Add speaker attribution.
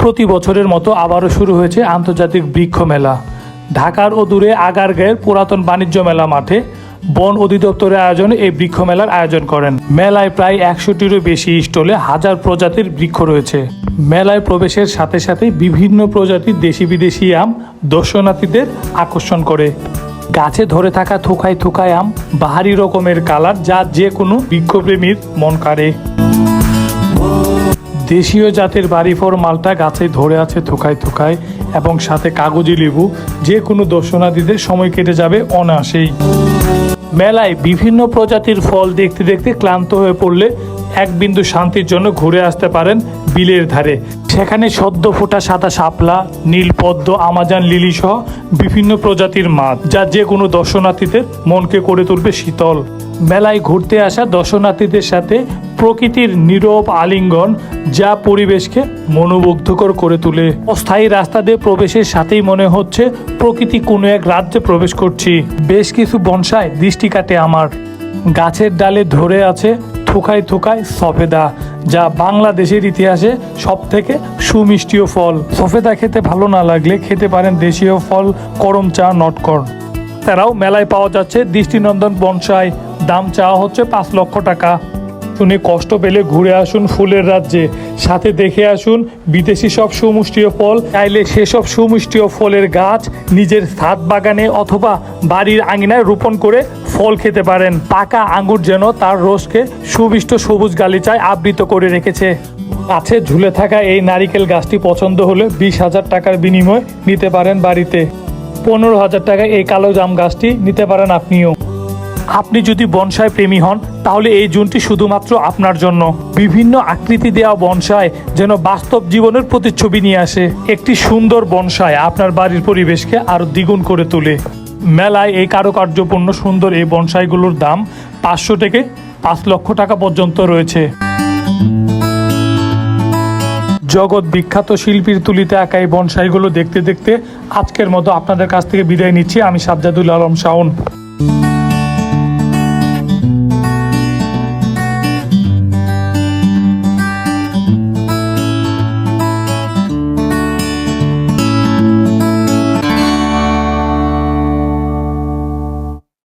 Speaker 1: প্রতি বছরের মতো আবারও শুরু হয়েছে আন্তর্জাতিক বৃক্ষ মেলা। ঢাকার ও দূরে আগারগাঁয়ের পুরাতন বাণিজ্য মেলা মাঠে বন অধিদপ্তরের আয়োজনে এই বৃক্ষ মেলার আয়োজন করেন। মেলায় প্রায় একশোটিরও বেশি স্টলে হাজার প্রজাতির বৃক্ষ রয়েছে। মেলায় প্রবেশের সাথে সাথে বিভিন্ন প্রজাতির দেশি বিদেশি আম দর্শনার্থীদের আকর্ষণ করে। গাছে ধরে থাকা থোকায় থোকায় আম বাহারি রকমের কালার যা যে কোনো বৃক্ষপ্রেমীর মন কাড়ে। দেশীয় জাতের বাড়িফোর মালটা গাছে ধরে আছে থোকায় থোকায় এবং সাথে কাগজি লেবু, যে কোনো দর্শনার্থীদের সময় কেটে যাবে অনাসেই মেলায় বিভিন্ন প্রজাতির ফল দেখতে দেখতে ক্লান্ত হয়ে পড়লে এক বিন্দু শান্তির জন্য ঘুরে আসতে পারেন বিলের ধারে। সেখানে সদ্য ফোটা সাদা শাপলা নীলপদ্ম আমাজান লিলি সহ বিভিন্ন প্রজাতির মাছ, যা যে কোনো দর্শনার্থীদের মনকে করে তুলবে শীতল। মেলায় ঘুরতে আসা দর্শনার্থীদের সাথে প্রকৃতির নীরব আলিঙ্গন, যা পরিবেশকে মনোমুগ্ধকর করে তোলে। অস্থায়ী রাস্তা দিয়ে প্রবেশের সাথেই মনে হচ্ছে প্রকৃতি কোনো এক রাজ্যে প্রবেশ করছি। বেশ কিছু বনসায় দৃষ্টি কাটে আমার। গাছের ডালে ধরে আছে থোকায় থোকায় সফেদা যা বাংলাদেশের ইতিহাসে সব থেকে সুমিষ্টিও ফল। সফেদা খেতে ভালো না লাগলে খেতে পারেন দেশীয় ফল, করম চা নটকর তারাও মেলায় পাওয়া যাচ্ছে দৃষ্টিনন্দন বনসাই। দাম চাওয়া হচ্ছে পাঁচ লক্ষ টাকা। শুনে কষ্ট পেলে ঘুরে আসুন ফুলের রাজ্যে। সাথে দেখে আসুন বিদেশি সব সুমিষ্টীয় ফল। চাইলে সেসব সুমিষ্টীয় ফলের গাছ নিজের ছাদ বাগানে অথবা বাড়ির আঙিনায় রোপণ করে ফল খেতে পারেন। পাকা আঙ্গুর যেন তার রসকে সুবিষ্ট সবুজ গালিচায় আবৃত করে রেখেছে। কাছে ঝুলে থাকা এই নারিকেল গাছটি পছন্দ হলে বিশ হাজার টাকার বিনিময় নিতে পারেন বাড়িতে। পনেরো হাজার টাকায় এই কালো জাম গাছটি নিতে পারেন আপনিও। আপনি যদি বনসাই প্রেমী হন, তাহলে এই জুনটি শুধুমাত্র আপনার জন্য। বিভিন্ন আকৃতি দেওয়া বনসাই যেন বাস্তব জীবনের প্রতিচ্ছবি নিয়ে আসে। একটি সুন্দর বনসাই আপনার বাড়ির পরিবেশকে আরও দ্বিগুণ করে তোলে। মেলায় এই কারুকার্যপূর্ণ সুন্দর এই বনসাইগুলোর দাম পাঁচশো থেকে পাঁচ লক্ষ টাকা পর্যন্ত রয়েছে। জগৎ বিখ্যাত শিল্পীর তুলিতে আঁকা এই বনসাইগুলো দেখতে দেখতে আজকের মতো আপনাদের কাছ থেকে বিদায় নিচ্ছি। আমি সাজ্জাদুল আলম শাওন।